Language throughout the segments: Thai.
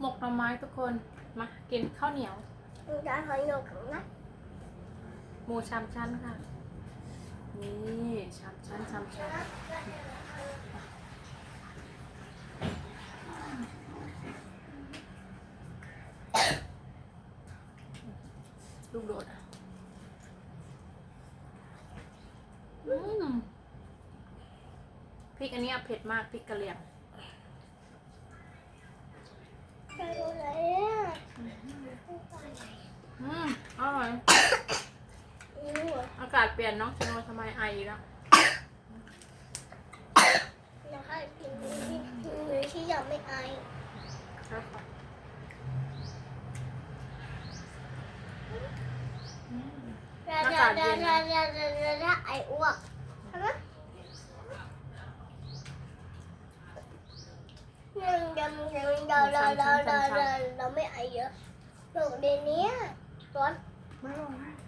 หมกหน่อไม้ทุกคน มากินข้าวเหนียว mình đã hỏi nhiều cứng lắm หมูชามชั้นค่ะ นี่ชามชั้นชามชั้นลูกโดดอะอืมพริกอันเนี้ยเผ็ดมากพริกกะเหรี่ยง Cái đồ đấy á อืมอร่อย Ừ, rồi. อากาศ เปลี่ยนน้องชโนทำไมไออีกแล้ว Nó hay thì người- người chỉ giờ mấy ai ครับค่ะอืม ra Nó ra còn ra gì ra ra ra ra ra ai uống Thấy không? Nhưng đầm đầm đờ đờ đờ đờ đờ đờ mấy ai vậy được đi nhé tuấn ไม่อร่อย Ơ,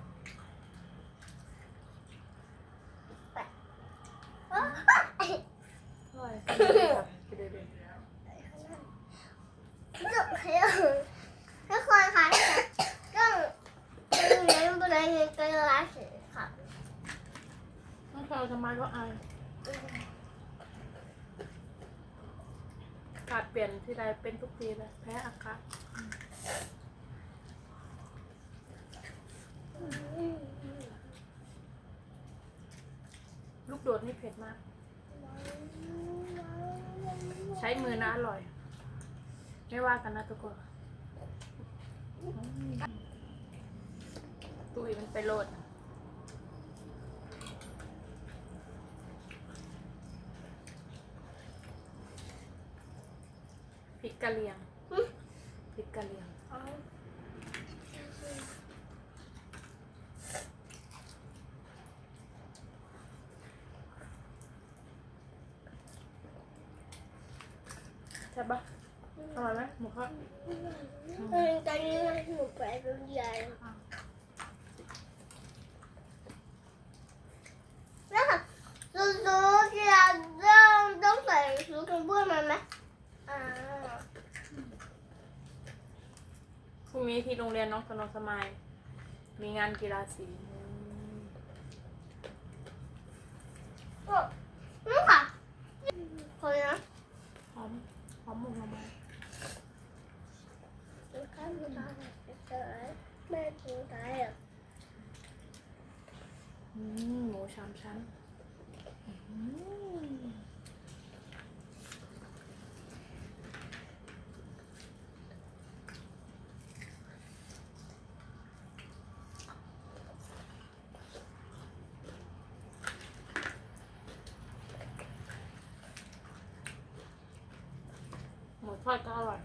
น้องเธอทำไอากาศเปลี่ยนที่ใดเป็นทุกทีเลยแพ้อากาศลูกโดดนี่เผ็ดมาก ใช้มือนะอร่อย ไม่ว่ากันนะทุกคนตุ้ยมันไปโหลด ริกกะเหรี่ยงอืมพริกกะเหรี่ยงใช่ปะอร่อยไหมหมูทอด Cái này một cái rất dài Rất นี้ที่โรงเรียนน้องสโนสมายมีงานกีฬาสี Ồ, Đúng hả Thôi nhá หอมหอมหมูหอมไม้ Cái một cái Cái Mẹ chúng cái à อืมหมูสามชั้นอืมหมูทอดก็อ ร่อย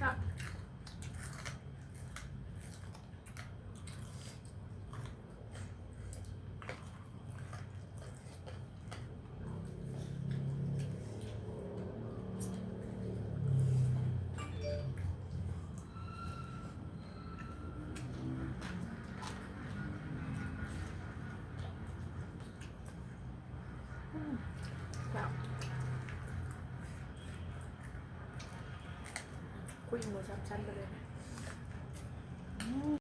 ครับ ครับ คุยหมูสามชั้นไปเลย